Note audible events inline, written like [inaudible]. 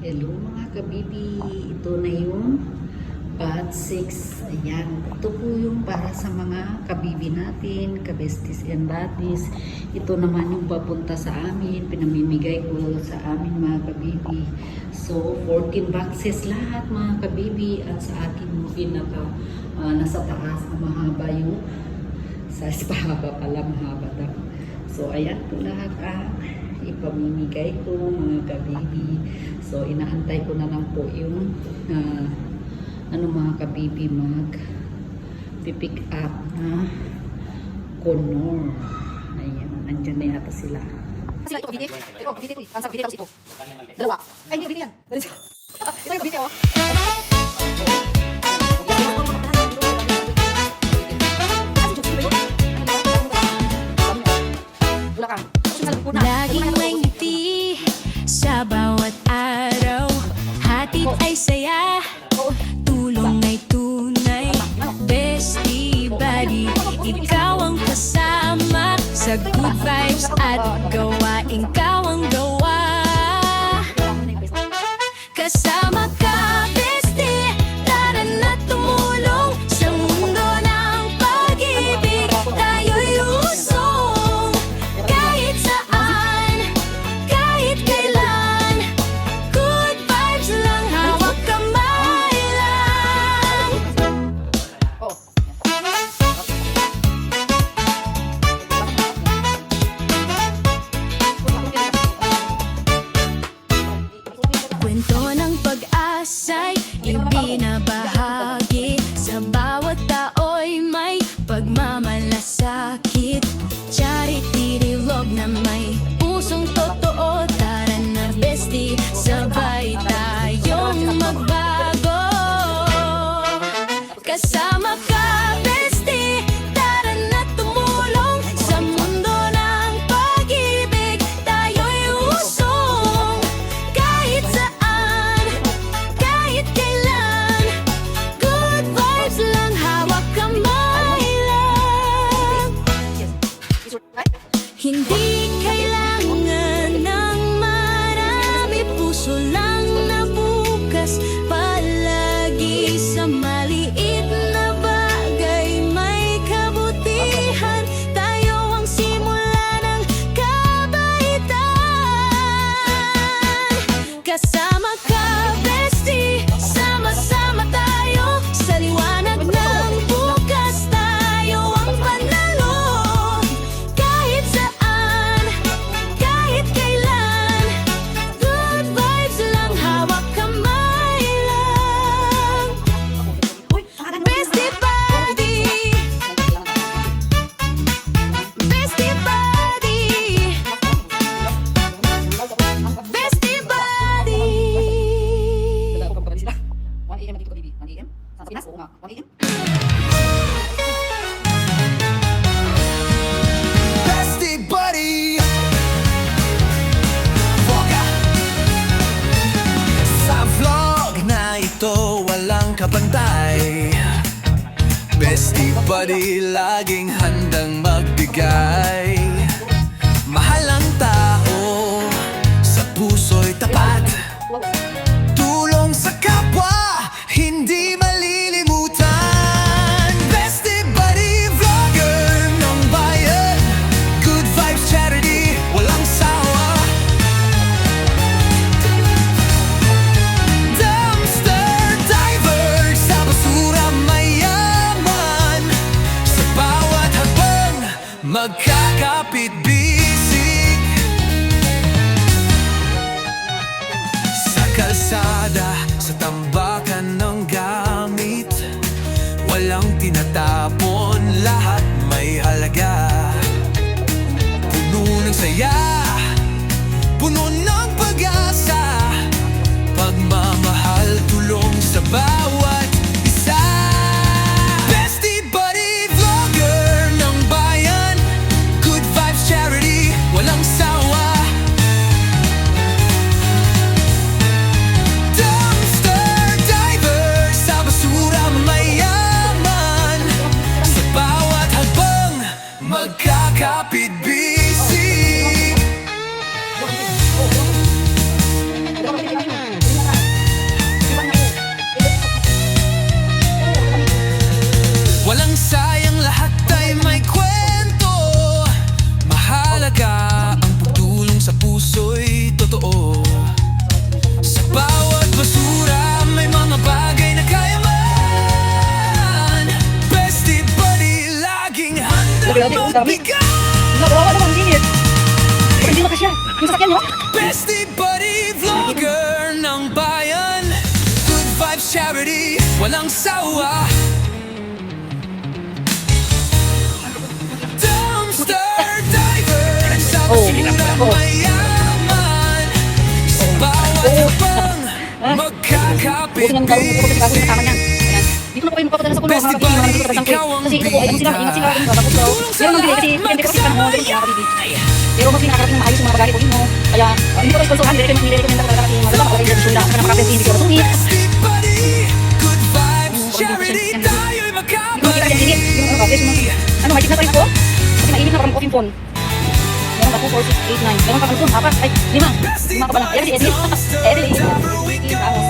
Hello mga kabibi, ito na yung bat 6. Ayan, ito po yung para sa mga kabibi natin, kabestis and batis. Ito naman yung papunta sa amin, pinamimigay ko sa amin mga kabibi. So, 14 boxes lahat mga kabibi at sa akin pinaka ah, nasa taas na mahaba yung sa [laughs] pahaba pala mahaba. So, ayan po lahat ang ipamimigay ko mga kabibi. So, inaantay ko na lang po yung ah, ano mga kabibi mag pipick up na Conor. Ayan, andyan na yata sila. Sila ito, bibili. Ito, bibili ko eh. Ito. Dalawa. Ay, hindi, bibili yan. side. Kabantay Bestie buddy laging handang magbigay got Nakawawa naman, dingit. Pero hindi makasya. Yung sasakyan nyo, Bestie Buddy Vlogger ng bayan. Good Vibes Charity. Walang sawa. Dumpster Diver Sa Oh. basura Oh. mayaman. Sa bawat habang [laughs] Magkakapit buti nga nung gawin kasi po kayo magpapadala sa mga mga nandito sa Batang Kuwait. Kasi ito po, ay sila, ingat sila, ingat tapos daw. Meron ng bigay kasi, depende kasi sa ganun kaya kabibig. Pero mas pinakarating ng maayos yung mga bagahe ko mo. Kaya, uh, hindi ko kayo sponsoran, nire-recommend lang talaga kasi malala, malala yung basura. Saka nakakapit, hindi ko Oh. Tayo'y Hindi ko makita yan, init. Yung ano, kabis mo. Ano, may na pa rin ako. Kasi mainit na parang coffee phone. Meron ako 4, 6, 8, 9. Meron pa kang apat, ay, lima. Lima ka pala. Ayan si Eddie. Eddie. Eddie. Ramos.